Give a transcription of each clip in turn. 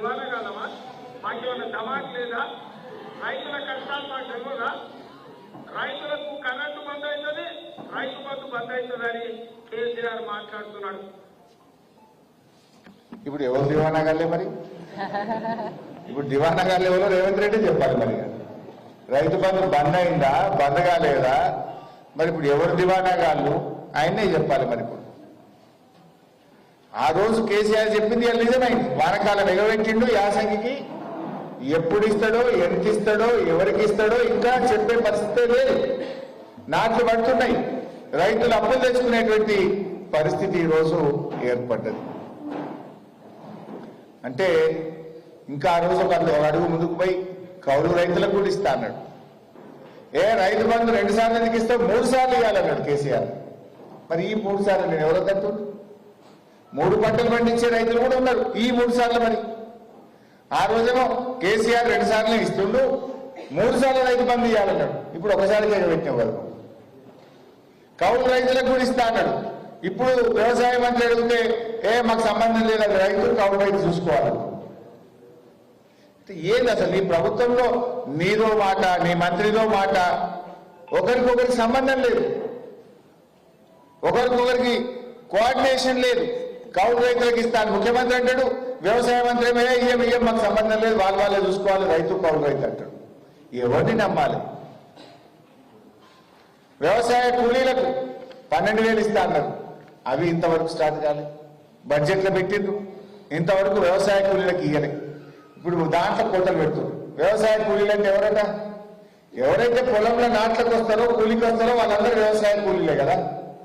దివాలా కాదమా మాకేమైనా దమాక్ లేదా? రైతుల కష్టాలు మాకు తెలియదా? రైతులకు కరెంటు బంద్ అవుతుంది రైతు బంధు బంద్ అవుతుందని కేసీఆర్ మాట్లాడుతున్నాడు. ఇప్పుడు ఎవరు దివానా గాలే మరి? ఇప్పుడు దివానా గాలి ఎవరో రేవంత్ రెడ్డి చెప్పాలి మరి. రైతు బంధు బంద్ అయిందా? బంద్ కాలేదా? మరి ఇప్పుడు ఎవరు దివానా గాళ్ళు? ఆయనే చెప్పాలి మరి ఇప్పుడు. ఆ రోజు కేసీఆర్ చెప్పింది నిజమైంది. వానకాలం ఎగబెట్టిండు యాసంగికి ఎప్పుడు ఇస్తాడో ఎంత ఇస్తాడో ఎవరికి ఇస్తాడో ఇంకా చెప్పే పరిస్థితే లేదు. నాట్లు పడుతున్నాయి. రైతులు అప్పులు తెచ్చుకునేటువంటి పరిస్థితి ఈరోజు ఏర్పడ్డది. అంటే ఇంకా ఆ రోజు ఒక అడుగు ముందుకు పోయి కౌలు రైతులకు కూడా ఇస్తా అన్నాడు. ఏ రైతు బంధు రెండు సార్లు ఎందుకు ఇస్తే మూడు సార్లు ఇవ్వాలన్నాడు కేసీఆర్. మరి ఈ మూడు సార్లు నేను ఎవరో తట్టుండు మూడు పంటలు పండించే రైతులు కూడా ఉన్నారు. ఈ మూడు సార్లు మరి. ఆ రోజేమో కేసీఆర్ రెండు సార్లు ఇస్తుండు మూడు సార్లు రైతు పని ఇవ్వాలన్నాడు ఇప్పుడు ఒకసారి ఎగబెట్టిన కౌలు రైతులకు కూడా ఇస్తా అన్నాడు. ఇప్పుడు వ్యవసాయ మంత్రి అడిగితే ఏ మాకు సంబంధం లేదు అది రైతులు కౌలు రైతు చూసుకోవాలి. ఏంది అసలు నీ ప్రభుత్వంలో నీదో మాట నీ మంత్రిదో మాట ఒకరికొకరికి సంబంధం లేదు. ఒకరికొకరికి కోఆర్డినేషన్ లేదు. కౌలు రైతులకు ఇస్తాను. ముఖ్యమంత్రి అంటాడు వ్యవసాయ మంత్రి ఏమో ఇయ్యం ఇయ్యం మాకు సంబంధం లేదు వాళ్ళు వాళ్ళే చూసుకోవాలి రైతు కౌలు రైతు అంటాడు. ఎవరిని నమ్మాలి? వ్యవసాయ కూలీలకు పన్నెండు వేలు ఇస్తా అన్నారు అవి ఇంతవరకు స్టార్ట్ కాలే. బడ్జెట్లో పెట్టిండ్రు. ఇంతవరకు వ్యవసాయ కూలీలకు ఇయ్యలే. ఇప్పుడు దాంట్లో కోటలు పెడుతున్నారు వ్యవసాయ కూలీలు అంటే ఎవరట? ఎవరైతే పొలంలో నాట్లకు వస్తారో కూలికి వస్తారో వాళ్ళందరూ వ్యవసాయ కూలీలే కదా.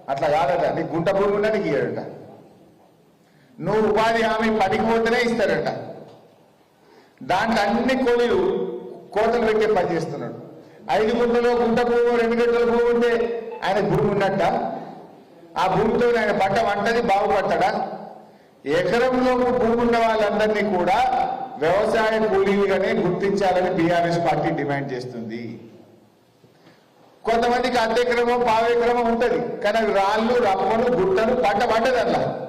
అట్లా కాదట. నీ గుంట భూమి ఉన్నా నీకు ఇయ్యడట. నువ్వు ఉపాధి హామీ పనికి పోతేనే ఇస్తారంట దాంట్లో అన్ని కూలీలు కోతలు పెట్టే పని చేస్తున్నాడు. ఐదు గుంటలో గుంట పువ్వు రెండు గంటల పువ్వు ఉంటే ఆయన భూమి ఉన్నట్ట? ఆ భూమితో ఆయన పంట వంటది బాగుపడతాడా ఎకరంలో భూమి ఉన్న వాళ్ళందరినీ కూడా వ్యవసాయ కూలీలుగానే గుర్తించాలని బీఆర్ఎస్ పార్టీ డిమాండ్ చేస్తుంది. కొంతమందికి అర్ధ ఎకరమో పావు ఎకరమో ఉంటది. కానీ రాళ్ళు రప్పలు గుట్టలు పంట పంటది అట్లా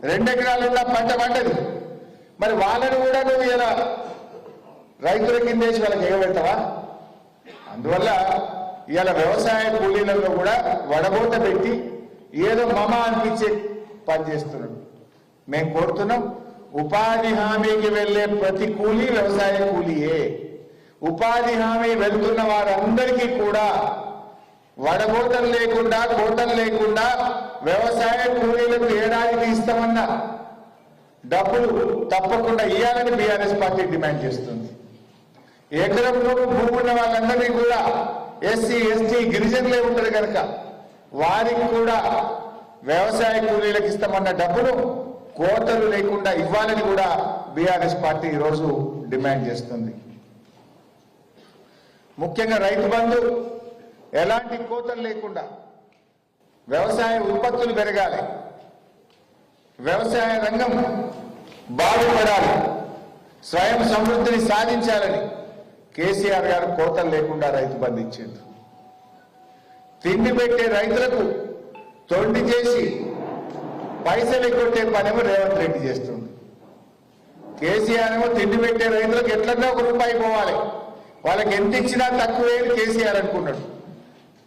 రెండు ఎకరాలు పంట పంటది మరి వాళ్ళని కూడా నువ్వు ఇలా రైతుల కింద వేసి వాళ్ళకి ఎగబెడతావా? అందువల్ల ఇవాళ వ్యవసాయ కూలీలలో కూడా వడబోత పెట్టి ఏదో మమ అనిపించే పని చేస్తున్నాడు. మేము కోరుతున్నాం ఉపాధి హామీకి వెళ్ళే ప్రతి కూలీ వ్యవసాయ కూలీయే. ఉపాధి హామీ వెళ్తున్న వారందరికీ కూడా వడబోతలు లేకుండా కోతలు లేకుండా వ్యవసాయ కూలీలకు ఏడాదికి ఇస్తామన్న డబ్బులు తప్పకుండా ఇవ్వాలని బీఆర్ఎస్ పార్టీ డిమాండ్ చేస్తుంది. ఎకరంలో భూమి ఉన్న వాళ్ళందరినీ కూడా ఎస్సీ ఎస్టీ గిరిజనులే ఉంటారు కనుక వారికి కూడా వ్యవసాయ కూలీలకు ఇస్తామన్న డబ్బులు కోతలు లేకుండా ఇవ్వాలని కూడా బీఆర్ఎస్ పార్టీ ఈరోజు డిమాండ్ చేస్తుంది. ముఖ్యంగా రైతు బంధు ఎలాంటి కోతలు లేకుండా వ్యవసాయ ఉత్పత్తులు పెరగాలి. వ్యవసాయ రంగం బాగుపడాలి. స్వయం సమృద్ధిని సాధించాలని కేసీఆర్ గారు కోతలు లేకుండా రైతు బంధు తిండి పెట్టే రైతులకు తొండి చేసి పైసలు ఎగ్గొట్టే పనేమో రేవంత్ రెడ్డి చేస్తుంది కేసీఆర్ ఏమో తిండి పెట్టే రైతులకు ఎట్లన్నా ఒక రూపాయి పోవాలి. వాళ్ళకి ఎంత ఇచ్చినా తక్కువే కేసీఆర్ అనుకున్నాడు.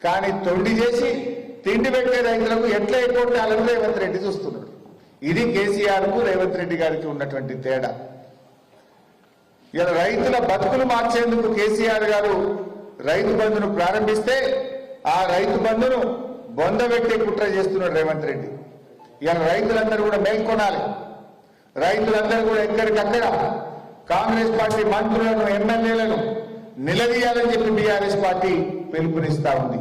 కానీ తొండి చేసి తిండి పెట్టే రైతులకు ఎట్లా ఎగ్గొట్టాలని రేవంత్ రెడ్డి చూస్తున్నాడు. ఇది కేసీఆర్కు రేవంత్ రెడ్డి గారికి ఉన్నటువంటి తేడా. ఇలా రైతుల బతుకులు మార్చేందుకు కేసీఆర్ గారు రైతు బంధును ప్రారంభిస్తే ఆ రైతు బంధును బొందబెట్టే కుట్ర చేస్తున్నాడు రేవంత్ రెడ్డి. ఇలా రైతులందరూ కూడా మేల్కొనాలి రైతులందరూ కూడా ఎక్కడికక్కడ కాంగ్రెస్ పార్టీ మంత్రులను ఎమ్మెల్యేలను నిలదీయాలని చెప్పి బీఆర్ఎస్ పార్టీ పిలుపునిస్తా ఉంది.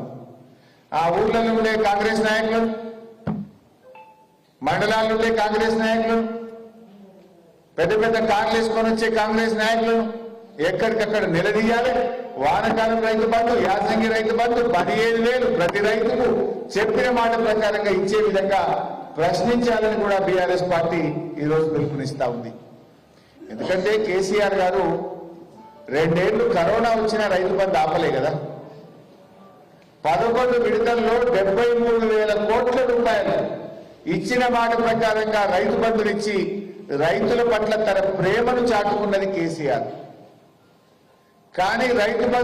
ఆ ఊర్లలో ఉండే కాంగ్రెస్ నాయకులు మండలాల్లో ఉండే కాంగ్రెస్ నాయకులు పెద్ద పెద్ద కార్లు వేసుకొని వచ్చే కాంగ్రెస్ నాయకులు ఎక్కడికక్కడ నిలదీయాలి. వానకాలం రైతు బంధు యాసంగి రైతు బంధు పదిహేను వేలు ప్రతి రైతుకు చెప్పిన మాట ప్రకారంగా ఇచ్చే విధంగా ప్రశ్నించాలని కూడా బీఆర్ఎస్ పార్టీ ఈరోజు పిలుపునిస్తా ఉంది. ఎందుకంటే కేసీఆర్ గారు రెండేళ్ళు కరోనా వచ్చిన రైతు బంధు ఆపలే కదా. పదకొండు విడతల్లో డెబ్బై మూడు వేల కోట్ల రూపాయలు ఇచ్చిన మాట ప్రకారంగా రైతు బంధులు ఇచ్చి రైతుల పట్ల తన ప్రేమను చాటుకున్నది కేసీఆర్. కానీ రైతు బంధు